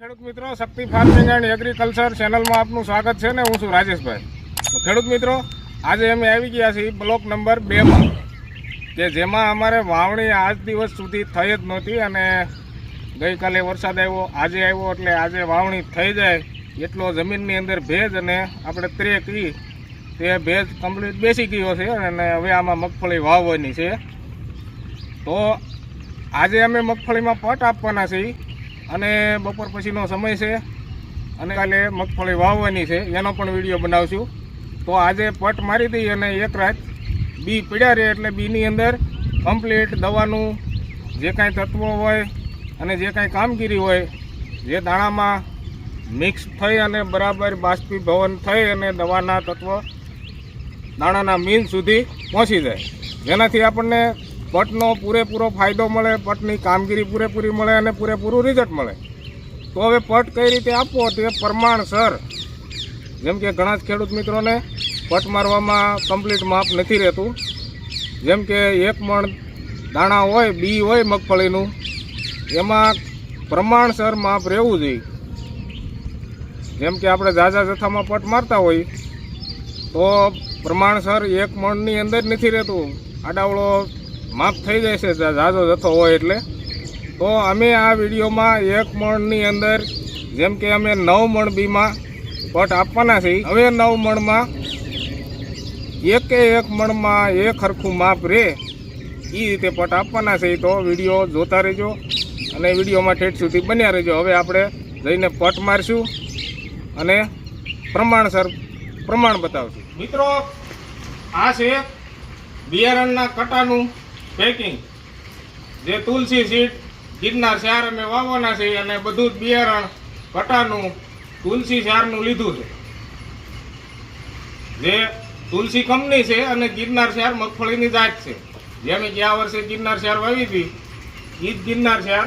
ખેડૂત મિત્રો. શક્તિ farming and agriculture ચેનલમાં આપનું સ્વાગત છે ને હું છું રાજેશભાઈ. ખેડૂત મિત્રો, આજે અમે આવી ગયા છીએ બ્લોક નંબર બેમાં કે જેમાં અમારે વાવણી આજ દિવસ સુધી થઈ જ નહોતી અને ગઈકાલે વરસાદ આવ્યો, આજે આવ્યો એટલે આજે વાવણી થઈ જાય એટલો જમીનની અંદર ભેજ અને આપણે ત્રેક ઈ, તે ભેજ કમ્પ્લીટ બેસી ગયો છે અને હવે આમાં મગફળી વાવવાની છે. તો આજે અમે મગફળીમાં પટ આપવાના છીએ. અને બપોર પછીનો સમય છે. અને કાલે મગફળી વાવવાની છે. એનો પણ વીડિયો બનાવશું. તો આજે પટ મારી દઈ અને એક રાત બી પીડ્યા રહે એટલે બીની અંદર કમ્પ્લીટ દવાનું જે કાંઈ તત્વો હોય અને જે કાંઈ કામગીરી હોય જે દાણામાં મિક્સ થઈ અને બરાબર બાષ્પીભવન થઈ અને દવાના તત્વ દાણાના મીન સુધી પહોંચી જાય. જેનાથી આપણને પટનો પૂરેપૂરો ફાયદો મળે, પટની કામગીરી પૂરેપૂરી મળે અને પૂરેપૂરું રિઝલ્ટ મળે. તો હવે પટ કઈ રીતે આપવો તે પ્રમાણસર, જેમ કે ઘણા જ ખેડૂત મિત્રોને પટ મારવામાં કમ્પ્લીટ માપ નથી રહેતું. જેમ કે એક મણ દાણા હોય, બી હોય મગફળીનું, એમાં પ્રમાણસર માપ રહેવું જોઈએ. જેમ કે આપણે ઝાઝા જથ્થામાં પટ મારતા હોય, તો પ્રમાણસર એક મણની અંદર નથી રહેતું. આડાવળો માફ થઈ જાય છે ઝાઝો જથ્થો હોય એટલે. તો અમે આ વિડીયોમાં એક મણની અંદર, જેમ કે અમે નવ મણ બીમાં પટ આપવાના છીએ, હવે નવ મણમાં એકે એક મણમાં એક હરખું માપ રહે એ રીતે પટ આપવાના છે તો વીડિયો જોતા રહેજો અને વિડીયોમાં ઠેઠ સુધી બન્યા રહેજો. હવે આપણે જઈને પટ મારશું અને પ્રમાણસર પ્રમાણ બતાવશું. મિત્રો, આ છે બિયારણના કટાનું પેકિંગ જે તુલસી સીડ ગિરનાર ચાર અમે વાવવાના છે અને બધું જ બિયારણ કટાનું તુલસી ચારનું લીધું છે. જે તુલસી કંપની છે અને ગિરનાર ચાર મગફળીની જાત છે. જે અમે ગયા વર્ષે ગિરનાર ચાર વાવી હતી એ જ ગિરનાર ચાર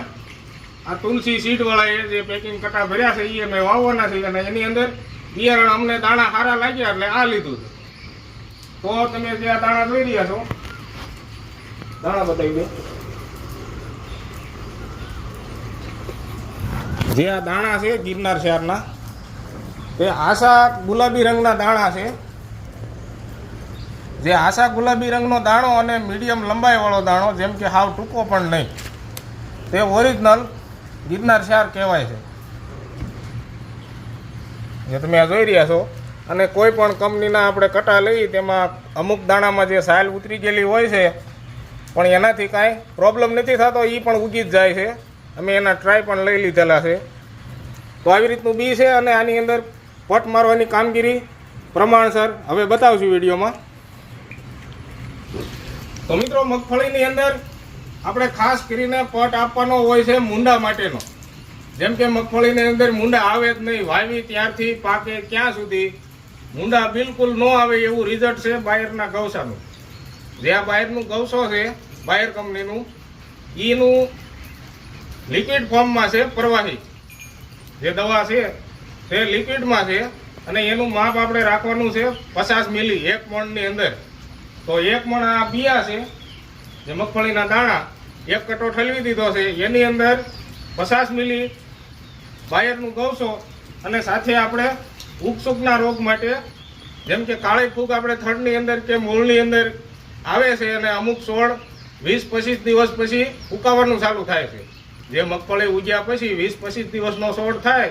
આ તુલસી સીડવાળાએ જે પેકિંગ કટા ભર્યા છે એ અમે વાવવાના છે અને એની અંદર બિયારણ અમને દાણા સારા લાગ્યા એટલે આ લીધું છે. તો તમે જે આ દાણા જોઈ રહ્યા છો દાણા બતાવી દો. જે આ દાણા છે ગિરનાર શહેરના, તે આશા ગુલાબી રંગના દાણા છે. જે આશા ગુલાબી રંગનો દાણો અને મીડિયમ લંબાઈવાળો દાણો, જેમ કે હાવ ટૂંકો પણ નહીં, તે ઓરિજિનલ ગિરનાર શહેર કહેવાય છે. જે તમે આ જોઈ રહ્યા છો, અને કોઈ પણ કંપનીના આપણે કટા લઈ, તેમાં અમુક દાણામાં જે સાયલ ઉતરી ગયેલી હોય છે પણ એનાથી કાંઈ પ્રોબ્લેમ નથી થતો એ પણ ઉગી જ જાય છે. અમે એના ટ્રાય પણ લઈ લીધેલા છે. તો આવી રીતનું બી છે અને આની અંદર પટ મારવાની કામગીરી પ્રમાણસર. હવે બતાવશું વિડીયોમાં. તો મિત્રો, મગફળીની અંદર આપણે ખાસ કરીને પટ આપવાનો હોય છે મુંડા માટેનો. જેમ કે મગફળીની અંદર મૂંડા આવે જ નહીં, વાવી ત્યારથી પાકે ક્યાં સુધી? મુંડા બિલકુલ ન આવે એવું રિઝલ્ટ છે બાયરના ગૌસાનું જે આ બાયરનું ગૌસો છે બાયર કંપનીનું એનું લિક્વિડ ફોર્મમાં છે પ્રવાહી. જે દવા છે, તે લિક્વિડમાં છે અને એનું માપ આપણે રાખવાનું છે પચાસ મિલી, એક મણની અંદર. તો એક મણ આ બિયા છે, જે મગફળીના દાણા, એક કટો ઠલવી દીધો છે. એની અંદર પચાસ મિલી બાયરનું ગૌસો અને સાથે આપણે ઉપસુકના રોગ માટે, જેમ કે કાળી ફૂગ આપણે થડની અંદર કે મૂળની અંદર આવે છે અને અમુક છોડ વીસ, પચીસ દિવસ પછી ઉકાવાનું ચાલુ થાય છે. જે મગફળી ઉગ્યા પછી વીસ, પચીસ દિવસનો છોડ થાય,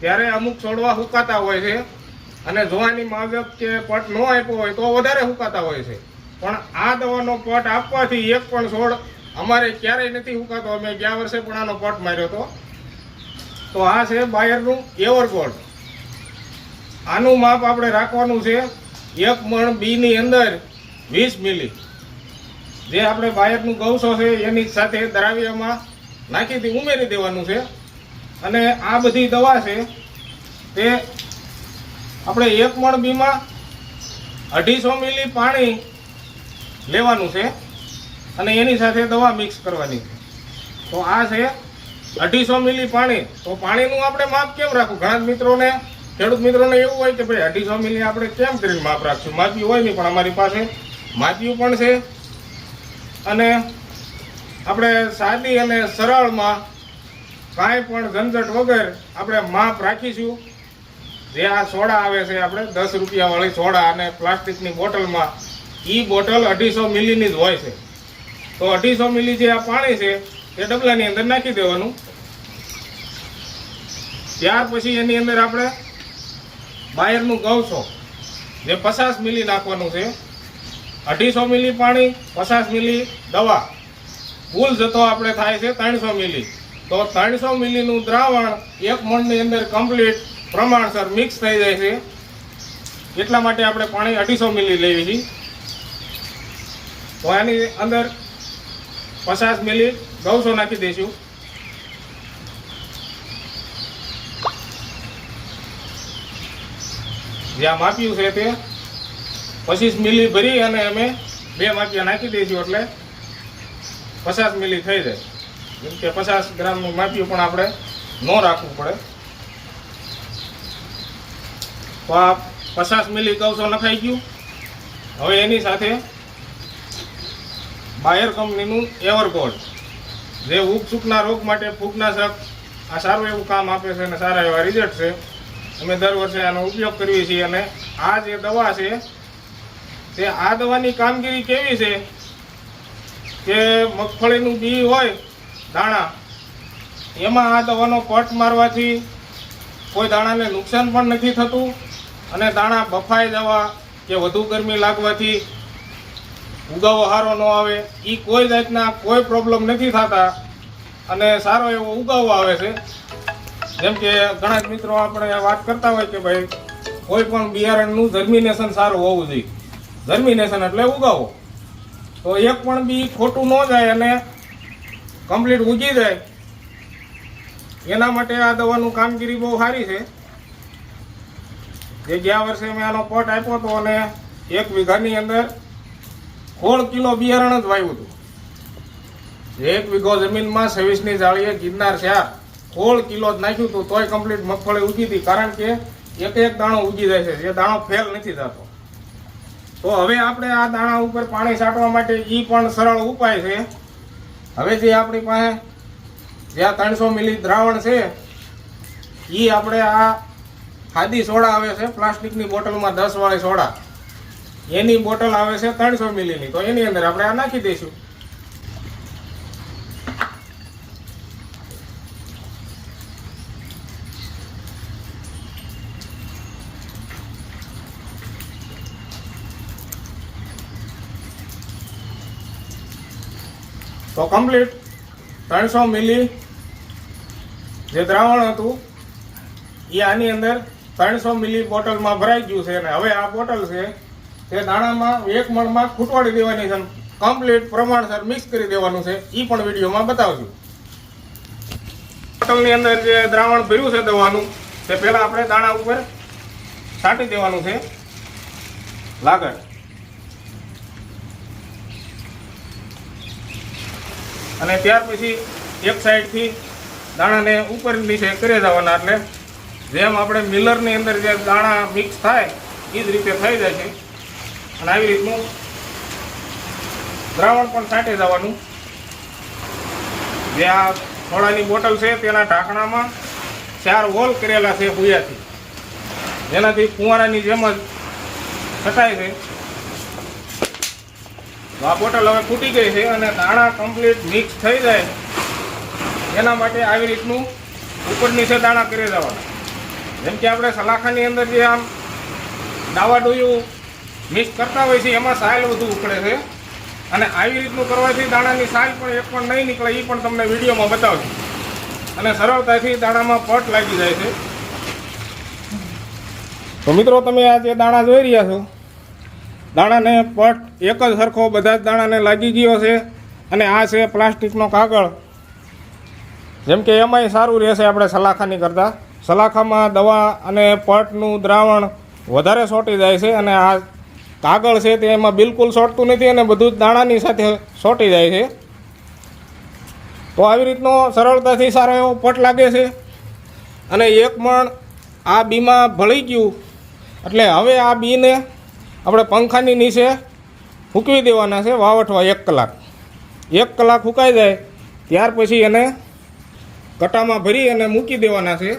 ત્યારે અમુક છોડવા હુકાતા હોય છે. અને જોવાની માવજત કે પટ ન આપ્યો હોય તો વધારે હુકાતા હોય છે. પણ આ દવાનો પટ આપવાથી એક પણ છોડ અમારે ક્યારેય નથી હુકાતો. અમે ગયા વર્ષે પણ આનો પટ માર્યો હતો. તો આ છે બાયરનું એવરગોલ્ડ આનું માપ આપણે રાખવાનું છે. એક મણ બીની અંદર વીસ મિલી. જે આપણે બાયરનું ગૌસો છે, એની સાથે દ્રાવ્યમાં નાખી દે- ઉમેરી દેવાનું છે. અને આ બધી દવા છે, તે આપણે એક મણ બીમાં અઢીસો મિલી પાણી લેવાનું છે અને એની સાથે દવા મિક્સ કરવાની છે. તો આ છે અઢીસો મિલી પાણી. તો પાણીનું આપણે માપ કેમ રાખવું? ઘણા મિત્રોને, ખેડૂત મિત્રોને એવું હોય કે ભાઈ અઢીસો મિલી આપણે કેમ કરીને માપ રાખશું? માપ્યું હોય નહીં, પણ અમારી પાસે માપ્યું પણ છે. અને આપણે સાદી અને સરળમાં કાંઈ પણ ઝંઝટ વગર આપણે માપ રાખીશું. જે આ સોડા આવે છે આપણે, દસ રૂપિયાવાળી સોડા અને પ્લાસ્ટિકની બોટલમાં એ બોટલ અઢીસો મિલીની જ હોય છે. તો અઢીસો મિલી જે આ પાણી છે, એ ડબલાની અંદર નાખી દેવાનું. ત્યાર પછી એની અંદર આપણે બાયરનું ગવસો જે પચાસ મિલી નાખવાનું છે અઢીસો મિલી પાણી, પચાસ મિલી દવા. કુલ જથ્થો આપણે થાય છે ત્રણસો મિલી. તો ત્રણસો મિલીનું દ્રાવણ એક મણની અંદર કમ્પ્લીટ પ્રમાણસર મિક્સ થઈ જાય છે. એટલા માટે આપણે પાણી અઢીસો મિલી લેવી છીએ. તો એની અંદર પચાસ મિલી ગૌસો નાખી દઈશું. જ્યાં માપ્યું છે તે પચીસ મિલી ભરી અને અમે બે માપિયા નાખી દઈશું એટલે પચાસ મિલી થઈ જાય. જેમ કે પચાસ ગ્રામનું માપિયું પણ આપણે ન રાખવું પડે. તો આ પચાસ મિલી કવસો નખાઈ ગયું. હવે એની સાથે બાયર કંપનીનું એવરગોલ્ડ, જે ઉપસૂકના રોગ માટે ફૂગનાશક આ સારું એવું કામ આપે છે અને સારા એવા રિઝલ્ટ છે. અમે દર વર્ષે આનો ઉપયોગ કરીએ છીએ અને આ જે દવા છે તે આ દવાની કામગીરી કેવી છે? કે મગફળીનું બી હોય, દાણા, એમાં આ દવાનો પટ મારવાથી કોઈ દાણાને નુકસાન પણ નથી થતું અને દાણા બફાઈ જવા કે વધુ ગરમી લાગવાથી ઉગાવો સારો ન આવે એ કોઈ જાતના કોઈ પ્રોબ્લેમ નથી થતા અને સારો એવો ઉગાવો આવે છે. જેમ કે ઘણા જ મિત્રો આપણે વાત કરતા હોય કે ભાઈ કોઈ પણ બિયારણનું જર્મિનેશન સારું હોવું જોઈએ. જર્મિનેશન એટલે ઉગાવો. તો એક પણ બી ખોટું ન જાય અને કમ્પ્લીટ ઉગી જાય. એના માટે આ દવાનું કામગીરી બહુ સારી છે. જે ગયા વર્ષે મેં આનો પટ આપ્યો હતો અને એક વીઘાની અંદર સોળ કિલો બિયારણ જ વાવ્યું હતું. એક વીઘો જમીનમાં છવ્વીસની જાળીએ ગિરનાર છે આ સોળ કિલો જ નાખ્યું હતું, તોય કમ્પ્લીટ મગફળી ઉગી હતી. કારણ કે એક એક દાણો ઉગી જાય છે. જે દાણો ફેલ નથી થતો. તો હવે આપણે આ દાણા ઉપર પાણી છાંટવા માટે એ પણ સરળ ઉપાય છે. હવે જે આપણી પાસે જે આ ત્રણસો મિલી દ્રાવણ છે એ આપણે આ ખાદી સોડા આવે છે, પ્લાસ્ટિકની બોટલમાં દસ વાળી સોડા. એની બોટલ આવે છે ત્રણસો મિલીની. તો એની અંદર આપણે આ નાખી દઈશું. તો કમ્પ્લીટ ત્રણસો મિલી જે દ્રાવણ હતું, એ આની અંદર ત્રણસો મિલી બોટલમાં ભરાઈ ગયું છે અને હવે આ બોટલ છે તે દાણામાં એક મણમાં ખૂટવાડી દેવાની છે કમ્પ્લીટ પ્રમાણસર મિક્સ કરી દેવાનું છે. એ પણ વિડીયોમાં બતાવજો. બોટલની અંદર જે દ્રાવણ ભર્યું છે દવાનું, તે પહેલાં આપણે દાણા ઉપર છાંટી દેવાનું છે. લાગડ અને ત્યાર પછી એક સાઈડથી દાણાને ઉપર નીચે કરી દેવાના એટલે જેમ આપણે મિલરની અંદર જે દાણા મિક્સ થાય, એ જ રીતે થઈ જાય છે અને આવી રીતનું દ્રાવણ પણ છાંટી દેવાનું જે આ સોડાની બોટલ છે, તેના ઢાંકણામાં ચાર હોલ કરેલા છે ભૂયાથી. જેનાથી કુંવારાની જેમ જ છટાય છે. તો આ બોટલ હવે ફૂટી ગઈ છે અને દાણા કમ્પ્લીટ મિક્સ થઈ જાય. એના માટે આવી રીતનું ઉપર નીચે દાણા કરી દેવાના. જેમ કે આપણે સલાખાની અંદર જે આમ દાવા ડોયું મિક્સ કરતા હોય છે, એમાં સાયલ વધુ ઉકળે છે. અને આવી રીતનું કરવાથી દાણાની સાયલ પણ એક પણ નહીં નીકળે એ પણ તમને વિડીયોમાં બતાવશું અને સરળતાથી દાણામાં પટ લાગી જાય છે. તો મિત્રો, તમે આ જે દાણા જોઈ રહ્યા છો દાણાને પટ એક જ સરખો બધા જ દાણાને લાગી ગયો છે અને આ છે પ્લાસ્ટિકનો કાગળ. જેમ કે એમાંય સારું રહેશે આપણે સલાખાની કરતાં. સલાખામાં દવા અને પટનું દ્રાવણ વધારે સોટી જાય છે અને આ કાગળ છે તે એમાં બિલકુલ સોટતું નથી અને બધું જ દાણાની સાથે સોટી જાય છે. તો આવી રીતનો સરળતાથી સારો એવો પટ લાગે છે. અને એક મણ આ બીમાં ભળી ગયું. એટલે હવે આ બીને આપણે પંખાની નીચે ફૂંકવી દેવાના છે, વાવટવા એક કલાક. એક કલાક ફૂંકાઈ જાય, ત્યાર પછી એને કટામાં ભરી અને મૂકી દેવાના છે.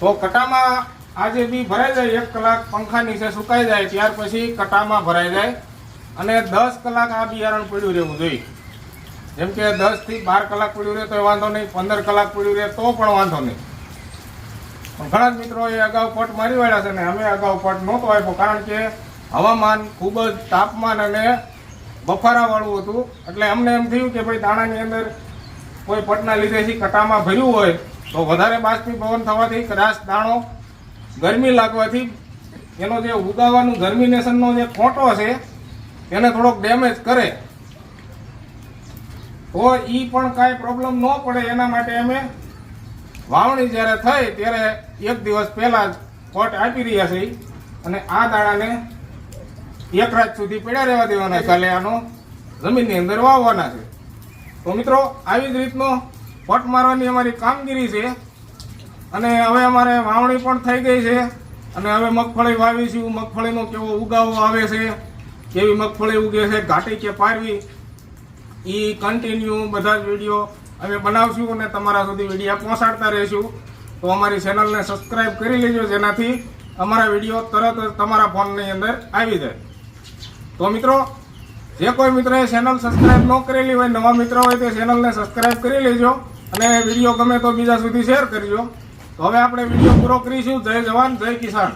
તો કટામાં આજે બી ભરાઈ જાય, એક કલાક પંખા નીચે સુકાઈ જાય, ત્યાર પછી કટામાં ભરાઈ જાય. અને દસ કલાક આ બિયારણ પડ્યું રહેવું જોઈએ. જેમ કે દસથી બાર કલાક પડ્યું રહે તો વાંધો નહીં, પંદર કલાક પડ્યું રહે તો પણ વાંધો નહીં. પણ ઘણા જ મિત્રો એ અગાઉ પટ મારી વાળ્યા છે ને અમે અગાઉ પટ નહોતો આપ્યો, કારણ કે હવામાન ખૂબ જ તાપમાન અને બફારાવાળું હતું. એટલે અમને એમ થયું કે ભાઈ દાણાની અંદર કોઈ પટના લીધેથી કટામાં ભર્યું હોય, તો વધારે બાષ્પીભવન થવાથી કદાચ દાણો ગરમી લાગવાથી એનો જે ઉગાવાનું ગર્મિનેશનનો જે ખોટો છે, એને થોડોક ડેમેજ કરે. તો એ પણ કાંઈ પ્રોબ્લેમ ન પડે, એના માટે અમે વાવણી જ્યારે થઈ, ત્યારે એક દિવસ પહેલા જ કોટ આપી રહ્યા છે. અને આ દાણાને એક રાત સુધી પડ્યા રહેવા દેવાના. કાલે જમીનની અંદર વાવવાના છે. તો મિત્રો, આવી જ રીતનો પટ મારવાની અમારી કામગીરી છે. અને હવે અમારે વાવણી પણ થઈ ગઈ છે. અને હવે મગફળી વાવીશું. મગફળીનો કેવો ઉગાવો આવે છે, કેવી મગફળી ઉગે છે, ઘાટી કે પારવી એ કન્ટિન્યુ બધા જ વીડિયો અમે બનાવશું અને તમારા સુધી વિડીયા પહોંચાડતા રહીશું. તો અમારી ચેનલને સબસ્ક્રાઈબ કરી લેજો જેનાથી અમારા વીડિયો તરત જ તમારા ફોનની અંદર આવી જાય. તો મિત્રો, જે કોઈ મિત્રોએ ચેનલ સબસ્ક્રાઈબ ન કરેલી હોય, નવા મિત્રો હોય તે ચેનલને સબસ્ક્રાઈબ કરી લેજો અને વીડિયો ગમે તો બીજા સુધી શેર કરજો. તો હવે આપણે વીડિયો પૂરો કરીશું. જય જવાન, જય કિસાન.